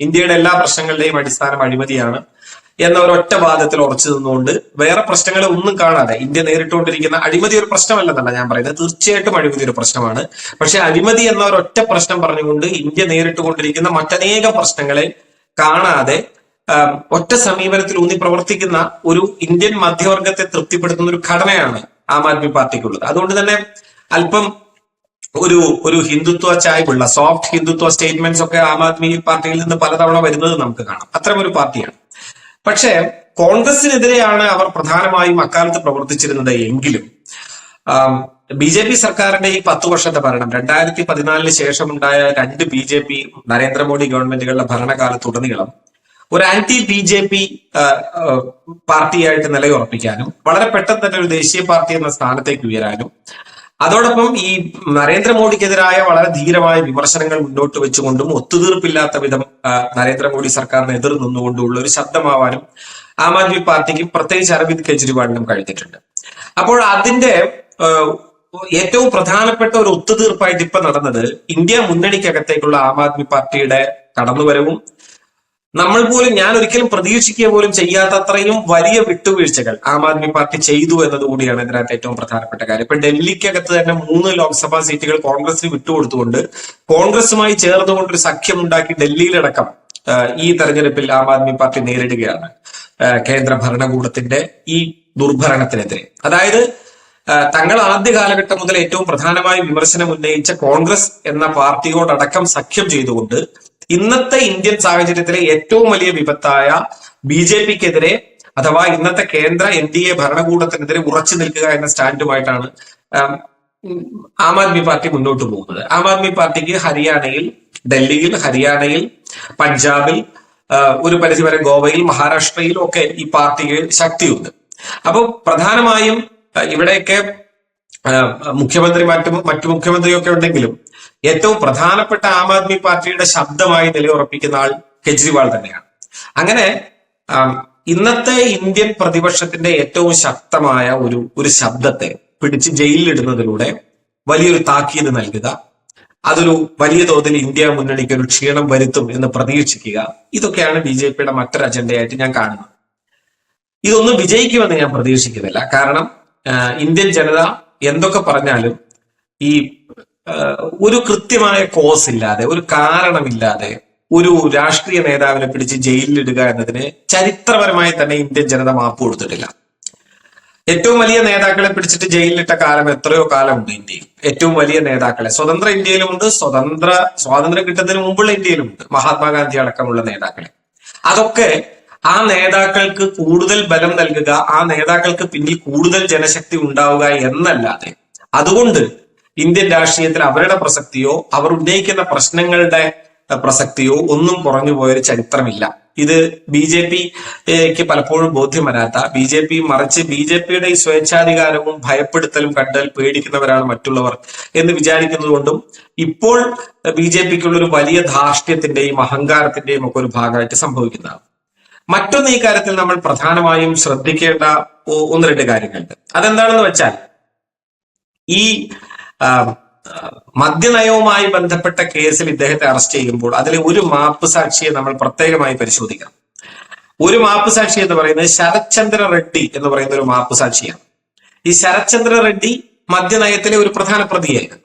ഇന്ത്യയുടെ എല്ലാ പ്രശ്നങ്ങളുടെയും അടിസ്ഥാനം അഴിമതിയാണ് എന്ന ഒരൊറ്റ വാദത്തിൽ ഉറച്ചു നിന്നുകൊണ്ട് വേറെ പ്രശ്നങ്ങളെ ഒന്നും കാണാതെ ഇന്ത്യ നേരിട്ടുകൊണ്ടിരിക്കുന്ന അഴിമതി ഒരു പ്രശ്നമല്ലെന്നല്ല ഞാൻ പറയുന്നത്. തീർച്ചയായിട്ടും അഴിമതി ഒരു പ്രശ്നമാണ്. പക്ഷെ അഴിമതി എന്ന ഒറ്റ പ്രശ്നം പറഞ്ഞുകൊണ്ട് ഇന്ത്യ നേരിട്ടുകൊണ്ടിരിക്കുന്ന മറ്റനേകം പ്രശ്നങ്ങളെ കാണാതെ ഒറ്റ സമീപനത്തിൽ ഊന്നി പ്രവർത്തിക്കുന്ന ഒരു ഇന്ത്യൻ മധ്യവർഗത്തെ തൃപ്തിപ്പെടുത്തുന്ന ഒരു ഘടനയാണ് ആം ആദ്മി പാർട്ടിക്കുള്ളത്. അതുകൊണ്ട് തന്നെ അല്പം ഒരു ഒരു ഹിന്ദുത്വ ചായ്വുള്ള സോഫ്റ്റ് ഹിന്ദുത്വ സ്റ്റേറ്റ്മെന്റ്സ് ഒക്കെ ആം ആദ്മി പാർട്ടിയിൽ നിന്ന് പലതവണ വരുന്നത് നമുക്ക് കാണാം. അത്തരം ഒരു പാർട്ടിയാണ്. പക്ഷേ കോൺഗ്രസിനെതിരെയാണ് അവർ പ്രധാനമായും അക്കാലത്ത് പ്രവർത്തിച്ചിരുന്നത് എങ്കിലും ബി ജെ പി സർക്കാരിന്റെ ഈ പത്ത് വർഷത്തെ ഭരണം രണ്ടായിരത്തി പതിനാലിന് ശേഷമുണ്ടായ രണ്ട് ബി ജെ പി നരേന്ദ്രമോദി ഗവൺമെന്റുകളുടെ ഭരണകാലത്തുടനീളം ഒരു ആന്റി ബി ജെ പി പാർട്ടിയായിട്ട് നിലയുറപ്പിക്കാനും വളരെ പെട്ടെന്ന് തന്നെ ഒരു ദേശീയ പാർട്ടി എന്ന സ്ഥാനത്തേക്ക് ഉയരാനും അതോടൊപ്പം ഈ നരേന്ദ്രമോദിക്കെതിരായ വളരെ ധീരമായ വിമർശനങ്ങൾ മുന്നോട്ട് വെച്ചുകൊണ്ടും ഒത്തുതീർപ്പില്ലാത്ത വിധം നരേന്ദ്രമോദി സർക്കാരിന് എതിർ നിന്നുകൊണ്ടുള്ള ഒരു ശബ്ദമാവാനും ആം ആദ്മി പാർട്ടിക്ക് പ്രത്യേകിച്ച് അരവിന്ദ് കെജ്രിവാളിനും കഴിഞ്ഞിട്ടുണ്ട്. അപ്പോൾ അതിന്റെ ഏറ്റവും പ്രധാനപ്പെട്ട ഒരു ഒത്തുതീർപ്പായിട്ട് ഇപ്പൊ നടന്നത് ഇന്ത്യ മുന്നണിക്കകത്തേക്കുള്ള ആം ആദ്മി പാർട്ടിയുടെ കടന്നുവരവും നമ്മൾ പോലും ഞാൻ ഒരിക്കലും പ്രതീക്ഷിക്കുക പോലും ചെയ്യാത്തത്രയും വലിയ വിട്ടുവീഴ്ചകൾ ആം ആദ്മി പാർട്ടി ചെയ്തു എന്നതുകൂടിയാണ് ഇതിനകത്ത് ഏറ്റവും പ്രധാനപ്പെട്ട കാര്യം. ഇപ്പൊ ഡൽഹിക്കകത്ത് തന്നെ മൂന്ന് ലോക്സഭാ സീറ്റുകൾ കോൺഗ്രസിന് വിട്ടുകൊടുത്തുകൊണ്ട് കോൺഗ്രസുമായി ചേർന്നുകൊണ്ട് ഒരു സഖ്യമുണ്ടാക്കി ഡൽഹിയിലടക്കം ഈ തെരഞ്ഞെടുപ്പിൽ ആം ആദ്മി പാർട്ടി നേരിടുകയാണ് കേന്ദ്ര ഭരണകൂടത്തിന്റെ ഈ ദുർഭരണത്തിനെതിരെ. അതായത് തങ്ങൾ ആദ്യ കാലഘട്ടം മുതൽ ഏറ്റവും പ്രധാനമായി വിമർശനം ഉന്നയിച്ച കോൺഗ്രസ് എന്ന പാർട്ടിയോടടക്കം സഖ്യം ചെയ്തുകൊണ്ട് ഇന്നത്തെ ഇന്ത്യൻ സാഹചര്യത്തിലെ ഏറ്റവും വലിയ വിപത്തായ ബി ജെ പിക്കെതിരെ അഥവാ ഇന്നത്തെ കേന്ദ്ര എൻ ഡി എ ഭരണകൂടത്തിനെതിരെ ഉറച്ചു നിൽക്കുക എന്ന സ്റ്റാൻഡുമായിട്ടാണ് ആം, ആദ്മി പാർട്ടി മുന്നോട്ട് പോകുന്നത്. ആം ആദ്മി പാർട്ടിക്ക് ഹരിയാനയിൽ ഡൽഹിയിൽ ഹരിയാനയിൽ പഞ്ചാബിൽ ഒരു പരിധിവരെ ഗോവയിൽ മഹാരാഷ്ട്രയിലും ഒക്കെ ഈ പാർട്ടിക്ക് ശക്തിയുണ്ട്. അപ്പോൾ പ്രധാനമായും ഇവിടെയൊക്കെ മുഖ്യമന്ത്രി മറ്റു മറ്റു മുഖ്യമന്ത്രിയൊക്കെ ഉണ്ടെങ്കിലും ഏറ്റവും പ്രധാനപ്പെട്ട ആം ആദ്മി പാർട്ടിയുടെ ശബ്ദമായി നിലയുറപ്പിക്കുന്ന ആൾ കെജ്രിവാൾ തന്നെയാണ്. അങ്ങനെ ഇന്നത്തെ ഇന്ത്യൻ പ്രതിപക്ഷത്തിന്റെ ഏറ്റവും ശക്തമായ ഒരു ഒരു ശബ്ദത്തെ പിടിച്ച് ജയിലിലിടുന്നതിലൂടെ വലിയൊരു താക്കീത് നൽകുക അതൊരു വലിയ തോതിൽ ഇന്ത്യ മുന്നണിക്ക് ഒരു ക്ഷീണം വരുത്തും എന്ന് പ്രതീക്ഷിക്കുക ഇതൊക്കെയാണ് ബി ജെ പിയുടെ മറ്റൊരു അജണ്ടയായിട്ട് ഞാൻ കാണുന്നത്. ഇതൊന്നും വിജയിക്കുമെന്ന് ഞാൻ പ്രതീക്ഷിക്കുന്നില്ല. കാരണം ഇന്ത്യൻ ജനത എന്തൊക്കെ പറഞ്ഞാലും ഈ ഒരു കൃത്യമായ കോസ് ഇല്ലാതെ ഒരു കാരണമില്ലാതെ ഒരു രാഷ്ട്രീയ നേതാവിനെ പിടിച്ച് ജയിലിലിടുക എന്നതിന് ചരിത്രപരമായി തന്നെ ഇന്ത്യൻ ജനത മാപ്പ് കൊടുത്തിട്ടില്ല. ഏറ്റവും വലിയ നേതാക്കളെ പിടിച്ചിട്ട് ജയിലിലിട്ട കാലം എത്രയോ കാലമുണ്ട് ഇന്ത്യയിൽ. ഏറ്റവും വലിയ നേതാക്കളെ. സ്വതന്ത്ര ഇന്ത്യയിലുമുണ്ട് സ്വതന്ത്ര സ്വാതന്ത്ര്യം കിട്ടുന്നതിന് മുമ്പുള്ള ഇന്ത്യയിലുമുണ്ട് മഹാത്മാഗാന്ധി അടക്കമുള്ള നേതാക്കളെ. അതൊക്കെ ആ നേതാക്കൾക്ക് കൂടുതൽ ബലം നൽകുക ആ നേതാക്കൾക്ക് പിന്നിൽ കൂടുതൽ ജനശക്തി ഉണ്ടാവുക എന്നല്ലാതെ. അതുകൊണ്ട് ഇന്ത്യൻ രാഷ്ട്രീയത്തിൽ അവരുടെ പ്രസക്തിയോ അവർ ഉന്നയിക്കുന്ന പ്രശ്നങ്ങളുടെ പ്രസക്തിയോ ഒന്നും കുറഞ്ഞു പോയൊരു ചരിത്രമില്ല. ഇത് ബി ജെ പിക്ക് പലപ്പോഴും ബോധ്യം വരാത്ത ബി ജെ പി മറിച്ച് ബി ജെ പിയുടെ ഈ സ്വേച്ഛാധികാരവും ഭയപ്പെടുത്തലും കണ്ടാൽ പേടിക്കുന്നവരാണ് മറ്റുള്ളവർ എന്ന് വിചാരിക്കുന്നതുകൊണ്ടും ഇപ്പോൾ ബി ജെ പിക്കുള്ള ഒരു വലിയ ധാർഷ്ട്യത്തിന്റെയും അഹങ്കാരത്തിന്റെയും ഒക്കെ ഒരു ഭാഗമായിട്ട് സംഭവിക്കുന്നതാണ്. മറ്റൊന്ന് ഈ കാര്യത്തിൽ നമ്മൾ പ്രധാനമായും ശ്രദ്ധിക്കേണ്ട ഒന്ന് രണ്ട് കാര്യങ്ങളുണ്ട്. അതെന്താണെന്ന് വെച്ചാൽ ഈ മദ്യനയവുമായി ബന്ധപ്പെട്ട കേസിൽ ഇദ്ദേഹത്തെ അറസ്റ്റ് ചെയ്യുമ്പോൾ അതിലെ ഒരു മാപ്പ് സാക്ഷിയെ നമ്മൾ പ്രത്യേകമായി പരിശോധിക്കണം. ഒരു മാപ്പ് സാക്ഷി എന്ന് പറയുന്നത് ശരത്ചന്ദ്ര റെഡ്ഡി എന്ന് പറയുന്ന ഒരു മാപ്പ് സാക്ഷിയാണ്. ഈ ശരത്ചന്ദ്ര റെഡ്ഡി മദ്യനയത്തിലെ ഒരു പ്രധാന പ്രതിയായിരുന്നു.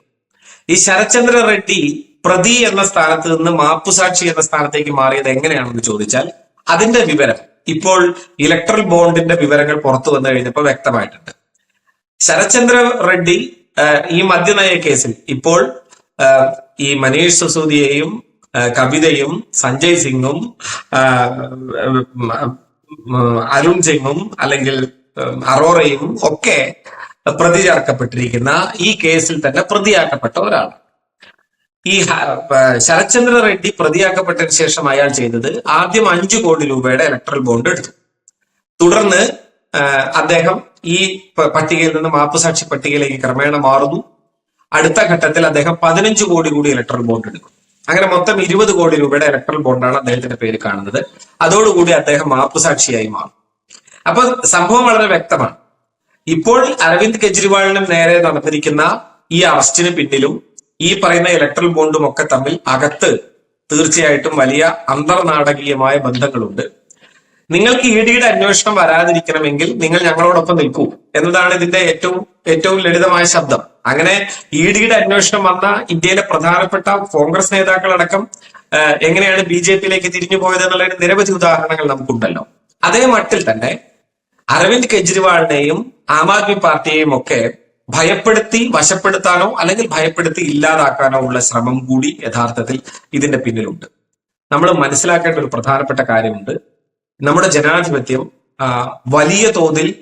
ഈ ശരത്ചന്ദ്ര റെഡ്ഡി പ്രതി എന്ന സ്ഥാനത്ത് നിന്ന് മാപ്പുസാക്ഷി എന്ന സ്ഥാനത്തേക്ക് മാറിയത് എങ്ങനെയാണെന്ന് ചോദിച്ചാൽ അതിന്റെ വിവരം ഇപ്പോൾ ഇലക്ട്രൽ ബോണ്ടിന്റെ വിവരങ്ങൾ പുറത്തു വന്നു കഴിഞ്ഞപ്പോൾ വ്യക്തമായിട്ടുണ്ട്. ശരത്ചന്ദ്ര റെഡ്ഡി ഈ മദ്യനയ കേസിൽ ഇപ്പോൾ ഈ മനീഷ് സിസോദിയെയും കവിതയും സഞ്ജയ് സിംഗും അരുൺ സിംഗും അല്ലെങ്കിൽ അറോറയും ഒക്കെ പ്രതി ചേർക്കപ്പെട്ടിരിക്കുന്ന ഈ കേസിൽ തന്നെ പ്രതിയാക്കപ്പെട്ട ഒരാളാണ്. ഈ ശരത്ചന്ദ്ര റെഡ്ഡി പ്രതിയാക്കപ്പെട്ടതിന് ശേഷം അയാൾ ചെയ്തത് ആദ്യം അഞ്ചു കോടി രൂപയുടെ ഇലക്ട്രൽ ബോണ്ട് എടുത്തു. തുടർന്ന് അദ്ദേഹം ഈ പട്ടികയിൽ നിന്ന് മാപ്പുസാക്ഷി പട്ടികയിലേക്ക് ക്രമേണ മാറുന്നു. അടുത്ത ഘട്ടത്തിൽ അദ്ദേഹം പതിനഞ്ച് കോടി കൂടി ഇലക്ട്രൽ ബോണ്ട് എടുക്കും. അങ്ങനെ മൊത്തം ഇരുപത് കോടി രൂപയുടെ ഇലക്ട്രൽ ബോണ്ടാണ് അദ്ദേഹത്തിന്റെ പേര് കാണുന്നത്. അതോടുകൂടി അദ്ദേഹം മാപ്പുസാക്ഷിയായി മാറും. അപ്പൊ സംഭവം വളരെ വ്യക്തമാണ്. ഇപ്പോൾ അരവിന്ദ് കെജ്രിവാളിനും നേരെ നടന്നിരിക്കുന്ന ഈ അറസ്റ്റിന് പിന്നിലും ഈ പറയുന്ന ഇലക്ട്രൽ ബോണ്ടും ഒക്കെ തമ്മിൽ അകത്ത് തീർച്ചയായിട്ടും വലിയ അന്തർനാടകീയമായ ബന്ധങ്ങളുണ്ട്. നിങ്ങൾക്ക് ഇ ഡിയുടെ അന്വേഷണം വരാതിരിക്കണമെങ്കിൽ നിങ്ങൾ ഞങ്ങളോടൊപ്പം നിൽക്കൂ. എന്നതാണ് ഇതിന്റെ ഏറ്റവും ഏറ്റവും ലളിതമായ ശബ്ദം. അങ്ങനെ ഇ ഡിയുടെ അന്വേഷണം വന്ന ഇന്ത്യയിലെ പ്രധാനപ്പെട്ട കോൺഗ്രസ് നേതാക്കളടക്കം എങ്ങനെയാണ് ബി ജെ പിയിലേക്ക് തിരിഞ്ഞു പോയത് എന്നുള്ളതിന് നിരവധി ഉദാഹരണങ്ങൾ നമുക്കുണ്ടല്ലോ. അതേ മട്ടിൽ തന്നെ അരവിന്ദ് കെജ്രിവാളിനെയും ആം ആദ്മി പാർട്ടിയെയും ഒക്കെ ഭയപ്പെടുത്തി വശപ്പെടുത്താനോ അല്ലെങ്കിൽ ഭയപ്പെടുത്തി ഇല്ലാതാക്കാനോ ഉള്ള ശ്രമം കൂടി യഥാർത്ഥത്തിൽ ഇതിന്റെ പിന്നിലുണ്ട്. നമ്മൾ മനസ്സിലാക്കേണ്ട ഒരു പ്രധാനപ്പെട്ട കാര്യമുണ്ട്. നമ്മുടെ ജനാധിപത്യം വലിയ തോതിൽ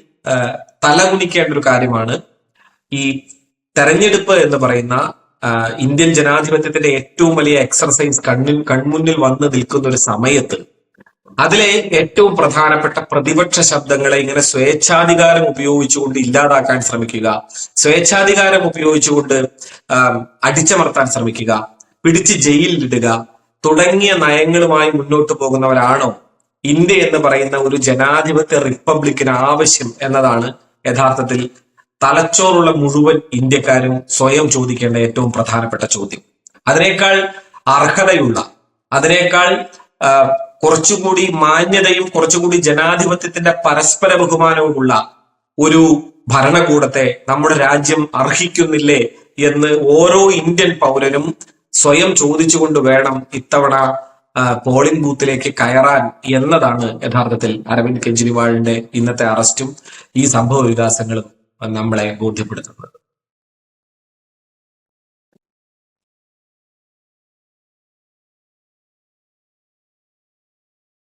തലകുനിക്കേണ്ട ഒരു കാര്യമാണ്. ഈ തെരഞ്ഞെടുപ്പ് എന്ന് പറയുന്ന ഇന്ത്യൻ ജനാധിപത്യത്തിന്റെ ഏറ്റവും വലിയ എക്സർസൈസ് കണ്ണിൽ കൺമുന്നിൽ വന്ന് നിൽക്കുന്ന ഒരു സമയത്ത് അതിലെ ഏറ്റവും പ്രധാനപ്പെട്ട പ്രതിപക്ഷ ശബ്ദങ്ങളെ ഇങ്ങനെ സ്വേച്ഛാധികാരം ഉപയോഗിച്ചുകൊണ്ട് ഇല്ലാതാക്കാൻ ശ്രമിക്കുക. സ്വേച്ഛാധികാരം ഉപയോഗിച്ചുകൊണ്ട് അടിച്ചമർത്താൻ ശ്രമിക്കുക. പിടിച്ച് ജയിലിലിടുക. തുടങ്ങിയ നയങ്ങളുമായി മുന്നോട്ട് പോകുന്നവരാണോ? ഇന്ത്യ എന്ന് പറയുന്ന ഒരു ജനാധിപത്യ റിപ്പബ്ലിക്കിന് ആവശ്യം എന്നതാണ് യഥാർത്ഥത്തിൽ തലച്ചോറുള്ള മുഴുവൻ ഇന്ത്യക്കാരും സ്വയം ചോദിക്കേണ്ട ഏറ്റവും പ്രധാനപ്പെട്ട ചോദ്യം. അതിനേക്കാൾ അർഹതയുള്ള അതിനേക്കാൾ കുറച്ചുകൂടി മാന്യതയും കുറച്ചുകൂടി ജനാധിപത്യത്തിന്റെ പരസ്പര ബഹുമാനവുമുള്ള ഒരു ഭരണകൂടത്തെ നമ്മുടെ രാജ്യം അർഹിക്കുന്നില്ലേ എന്ന് ഓരോ ഇന്ത്യൻ പൗരനും സ്വയം ചോദിച്ചുകൊണ്ട് വേണം ഇത്തവണ പോളിംഗ് ബൂത്തിലേക്ക് കയറാൻ എന്നതാണ് യഥാർത്ഥത്തിൽ അരവിന്ദ് കെജ്രിവാളിന്റെ ഇന്നത്തെ അറസ്റ്റും ഈ സംഭവ വികാസങ്ങളും നമ്മളെ ബോധ്യപ്പെടുത്തുന്നത്.